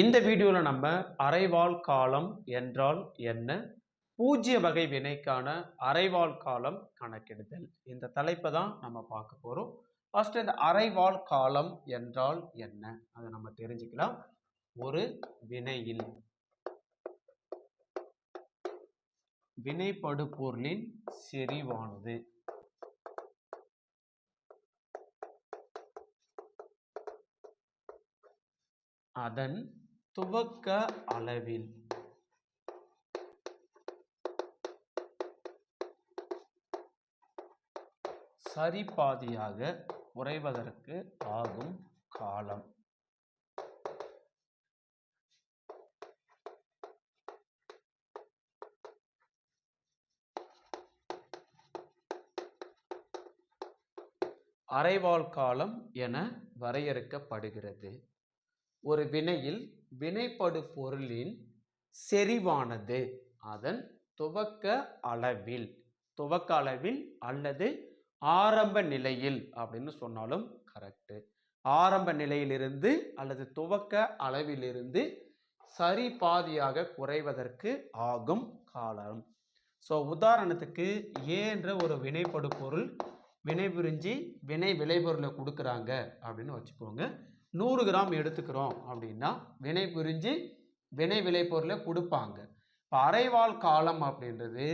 இந்த வீடியோவில் நம்ம அரைவால் காலம் என்றால் என்ன? பூஜ்ய வகை வினைக்கான அரைவால் காலம் கணக்கெடுதல் இந்த தலைப்பை தான் நம்ம பார்க்க போகிறோம் ஃபர்ஸ்ட் இந்த அரைவால் காலம் என்றால் என்ன? அதை நம்ம தெரிஞ்சுக்கலாம். ஒரு வினையில். வினைப்படு பொருளின் செறிவானது. அதன் துவக்க அளவில். சரிபாதியாக உறைவதற்கு ஆகும் காலம். அரைவால் காலம் என வரையறுக்கப்படுகிறது. ஒரு வினையில் வினைப்படு பொருளின் செறிவானது. அதன் துவக்க அளவில் துவக்க அளவில் அல்லது ஆரம்ப நிலையில் அப்படின்னு சொன்னாலும் கரெக்டு ஆரம்ப நிலையிலிருந்து அல்லது துவக்க அளவிலிருந்து சரி பாதியாக குறைவதற்கு ஆகும் காலம். ஸோ உதாரணத்துக்கு ஏன்ற ஒரு வினைப்படு பொருள் வினை புரிஞ்சு வினை விளைபொருளை கொடுக்குறாங்க அப்படின்னு வச்சுக்கோங்க. நூறு கிராம் எடுத்துக்கிறோம் அப்படின்னா வினை புரிஞ்சு வினை விளைபொருளை கொடுப்பாங்க. இப்போ அரைவால் காலம் அப்படின்றது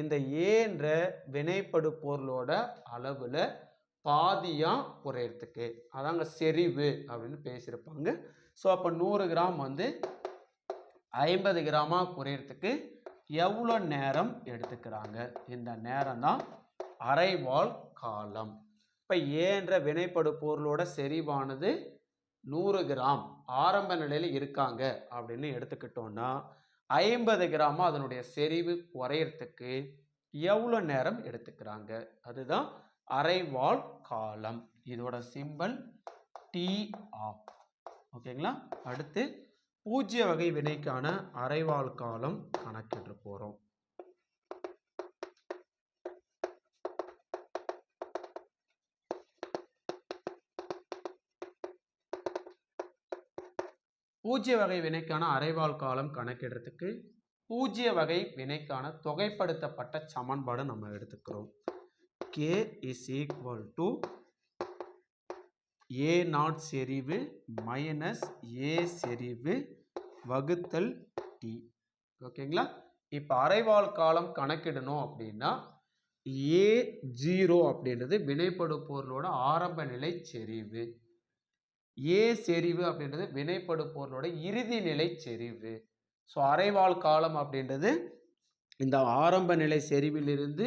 இந்த ஏன்ற வினைப்படு பொருளோட அளவில் பாதியாக குறையிறதுக்கு. அதாங்க செறிவு அப்படின்னு பேசியிருப்பாங்க. ஸோ அப்போ நூறு கிராம் வந்து ஐம்பது கிராமாக குறையிறதுக்கு எவ்வளோ நேரம் எடுத்துக்கிறாங்க? இந்த நேரம் தான் அரைவால் காலம். இப்போ ஏன்ற வினைப்படு பொருளோட செறிவானது நூறு கிராம் ஆரம்ப நிலையில் இருக்காங்க அப்படின்னு எடுத்துக்கிட்டோம்னா ஐம்பது கிராம் அதனுடைய செறிவு குறையறதுக்கு எவ்வளோ நேரம் எடுத்துக்கிறாங்க? அதுதான் அரைவால் காலம். இதோட சிம்பல் டி ஆப் ஓகேங்களா? அடுத்து பூஜ்ய வகை வினைக்கான அரைவால் காலம் கணக்கிட்டு போகிறோம் பூஜ்ய வகை வினைக்கான அரைவால் காலம் கணக்கிடுறதுக்கு பூஜ்ய வகை வினைக்கான தொகைப்படுத்தப்பட்ட சமன்பாடு நம்ம எடுத்துக்கிறோம். K is equal to A naught செறிவு மைனஸ் ஏ செறிவு வகுத்தல் டி ஓகேங்களா இப்போ அரைவால் காலம் கணக்கிடணும் அப்படின்னா ஏ ஜீரோ அப்படின்றது வினைப்படு பொருளோட ஆரம்ப நிலை செறிவு. ஏ செறிவு அப்படின்றது வினைப்படு பொருளோட இறுதி நிலை செறிவு. ஸோ அரைவாழ் காலம் அப்படின்றது இந்த ஆரம்ப நிலை செறிவிலிருந்து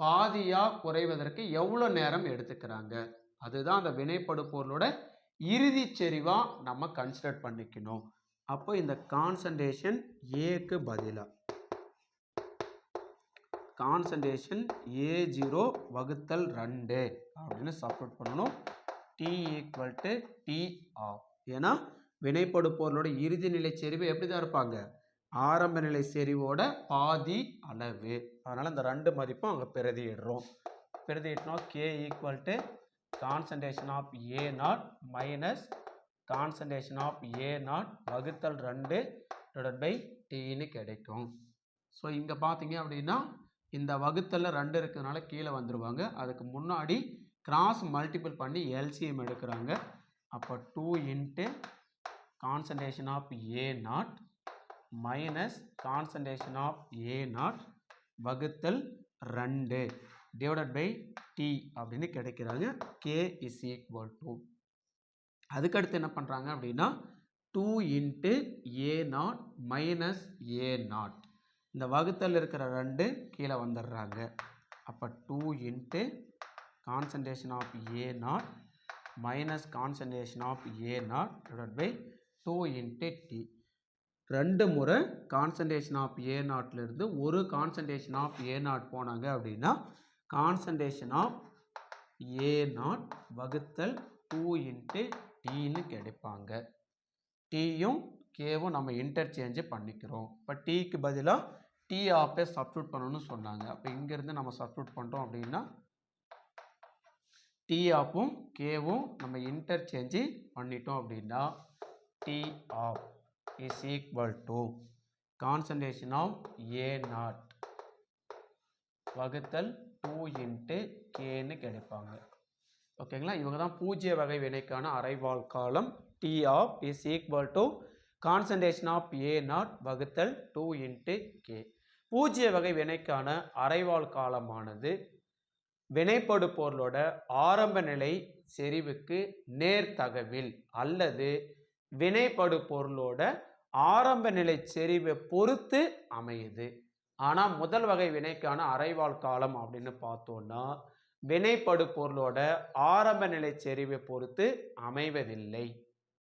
பாதியாக குறைவதற்கு எவ்வளோ நேரம் எடுத்துக்கிறாங்க? அதுதான் அந்த வினைப்படு பொருளோட இறுதி செறிவாக நம்ம கன்சிடர் பண்ணிக்கணும். அப்போ இந்த கான்சன்ட்ரேஷன் ஏக்கு பதிலாக கான்சன்ட்ரேஷன் ஏ ஜீரோ வகுத்தல் ரெண்டு அப்படின்னு சப்ரூட் பண்ணணும். T equal to t half ஏன்னா வினைப்படு பொருளோட இறுதி நிலை செறிவு எப்படி தான் இருப்பாங்க? ஆரம்ப நிலை செறிவோட பாதி அளவு. அதனால் இந்த ரெண்டு மதிப்பும் அங்கே பிரதியிடுறோம். பிரதியிட்டோம் K equal to concentration of A naught minus concentration of A naught வகுத்தல் ரெண்டு டிவைட் பை டின்னு கிடைக்கும். ஸோ இங்கே பார்த்தீங்க அப்படின்னா இந்த வகுத்தலில் ரெண்டு இருக்கிறதுனால கீழே வந்துடுவாங்க அதுக்கு முன்னாடி கிராஸ் மல்டிபிள் பண்ணி எல்சிஎம் எடுக்கிறாங்க. அப்போ two into concentration of A naught minus concentration of A naught வகுத்தல் ரெண்டு. டிவைடட் பை டி அப்படின்னு கிடைக்கிறாங்க. கே இஸ் ஈக்குவல் டு அதுக்கடுத்து என்ன பண்ணுறாங்க அப்படின்னா two into A naught minus A naught இந்த வகுத்தல் இருக்கிற ரெண்டு கீழே வந்துடுறாங்க. அப்போ two into concentration of A naught minus concentration of A naught divided by 2 into T. ரெண்டு முறை கான்சன்ட்ரேஷன் ஆஃப் ஏ நாட்லேருந்து ஒரு கான்சன்ட்ரேஷன் ஆஃப் ஏ நாட் போனாங்க அப்படின்னா கான்சன்ட்ரேஷன் ஆஃப் ஏ நாட் வகுத்தல் டூ இன்ட்டு டீன்னு கிடைப்பாங்க. டீயும் கேவும் நம்ம இன்டர்சேஞ்சு பண்ணிக்கிறோம். இப்போ டீக்கு பதிலாக டி ஆஃபே சப்ஸ்டியூட் பண்ணணும்னு சொன்னாங்க. அப்போ இங்கேருந்து நம்ம சப்ஸ்டியூட் பண்ணுறோம் அப்படின்னா டி ஆஃபும் கேவும் நம்ம இன்டர்சேஞ்சு பண்ணிட்டோம் அப்படின்னா T half is equal to concentration of A naught வகுத்தல் டூ இன்ட்டு கேன்னு கிடைப்பாங்க. ஓகேங்களா இவங்க தான் பூஜ்ய வகை வினைக்கான அரைவாழ் காலம். T half is equal to concentration of A naught வகுத்தல் டூ இன்ட்டு கே பூஜ்ய வகை வினைக்கான அரைவாழ் காலமானது வினைப்படு பொருளோட ஆரம்ப நிலை செறிவுக்கு நேர்தகவில் அல்லது வினைப்படு பொருளோட ஆரம்ப நிலை செறிவை பொறுத்து அமையுது. ஆனால் முதல் வகை வினைக்கான அரைவாழ் காலம் அப்படின்னு பார்த்தோன்னா வினைப்படு பொருளோட ஆரம்ப நிலை செறிவை பொறுத்து அமைவதில்லை.